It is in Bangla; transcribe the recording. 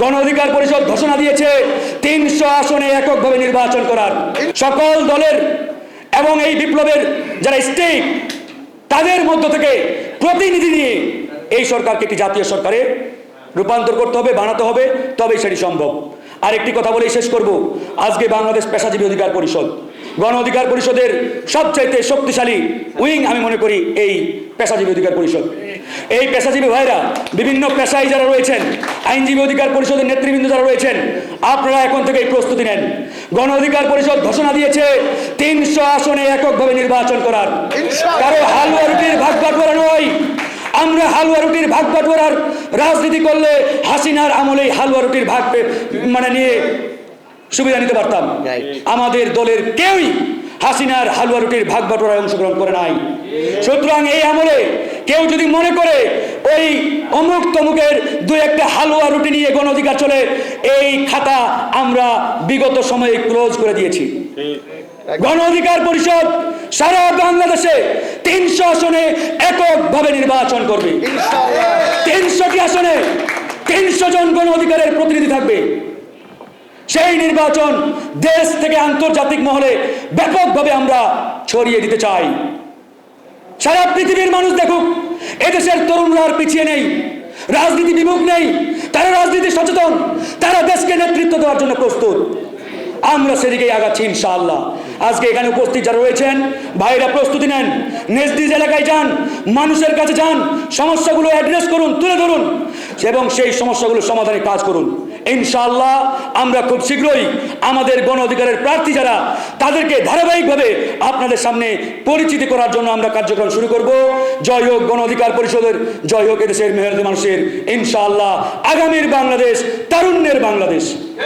গণ অধিকার পরিষদ ঘোষণা দিয়েছে, তিনশো আসনে এককভাবে নির্বাচন করার। সকল দলের এবং এই বিপ্লবের যারা স্টেক তাদের মধ্য থেকে প্রতিনিধি নিয়ে এই সরকারকে একটি জাতীয় সরকারে রূপান্তর করতে হবে, বানাতে হবে, তবেই সেটি সম্ভব। আর একটি কথা বলেই শেষ করব। আজকে বাংলাদেশ পেশাজীবী অধিকার পরিষদ। গণ অধিকার পরিষদের সবচাইতে শক্তিশালী উইং আমি মনে করি এই পেশাজীবী অধিকার পরিষদ। এই পেশাজীবী ভাইরা বিভিন্ন পেশায় যারা রয়েছেন আইনজীবী অধিকার পরিষদের নেতৃবৃন্দ যারা রয়েছেন আপনারা এখন থেকে প্রস্তুতি নেন। গণ অধিকার পরিষদ ঘোষণা দিয়েছে তিনশো আসনে এককভাবে নির্বাচন করার। কারও হালুয়া রুটির ভাগ বাটোয়ারা নয়। আমরা হালুয়া রুটির ভাগ বাটোয়ারার রাজনীতি করলে হাসিনার আমলেই হালুয়া রুটির ভাগ মানে নিয়ে সুবিধা নিতে পারতাম. আমাদের দলের কেউই হাসিনার হালুয়া রুটির ভাগ বাটোয়ারায় অংশগ্রহণ করে নাই। সুতরাং এই আমলে কেউ যদি মনে করে ওই অমুক তমুকের দু একটা হালুয়া রুটি নিয়ে গণ অধিকার চলে, এই খাতা আমরা বিগত সময়ে ক্লোজ করে দিয়েছি। গণ অধিকার পরিষদ সারা বাংলাদেশে তিনশো আসনে এককভাবে নির্বাচন করবে। তিনশোটি আসনে তিনশো জন গণ অধিকারের প্রতিনিধি থাকবে। সেই নির্বাচন দেশ থেকে আন্তর্জাতিক মহলে ব্যাপকভাবে আমরা ছড়িয়ে দিতে চাই। সারা পৃথিবীর মানুষ দেখুক, এদেশের তরুণরা আর পিছিয়ে নেই, রাজনীতি বিমুখ নেই, তারা রাজনীতি সচেতন, তারা দেশকে নেতৃত্ব দেওয়ার জন্য প্রস্তুত। আমরা সেদিকেই আগাচ্ছি ইনশাআল্লাহ। আজকে এখানে উপস্থিত যারা রয়েছেন, ভাইরা প্রস্তুতি নেন, নিজ নিজ এলাকায় যান, মানুষের কাছে যান, সমস্যাগুলো অ্যাড্রেস করুন, তুলে ধরুন, এবং সেই সমস্যাগুলো সমাধানে কাজ করুন। ইনশাআল্লাহ আমরা খুব শীঘ্রই আমাদের গণ অধিকারের প্রার্থী যারা, তাদেরকে ধারাবাহিকভাবে আপনাদের সামনে পরিচিতি করার জন্য আমরা কার্যক্রম শুরু করব। জয় হোক গণ অধিকার পরিষদের, জয় হোক এদেশের মেহনতি মানুষের, ইনশাআল্লাহ আগামীর বাংলাদেশ, তারুণ্যের বাংলাদেশ।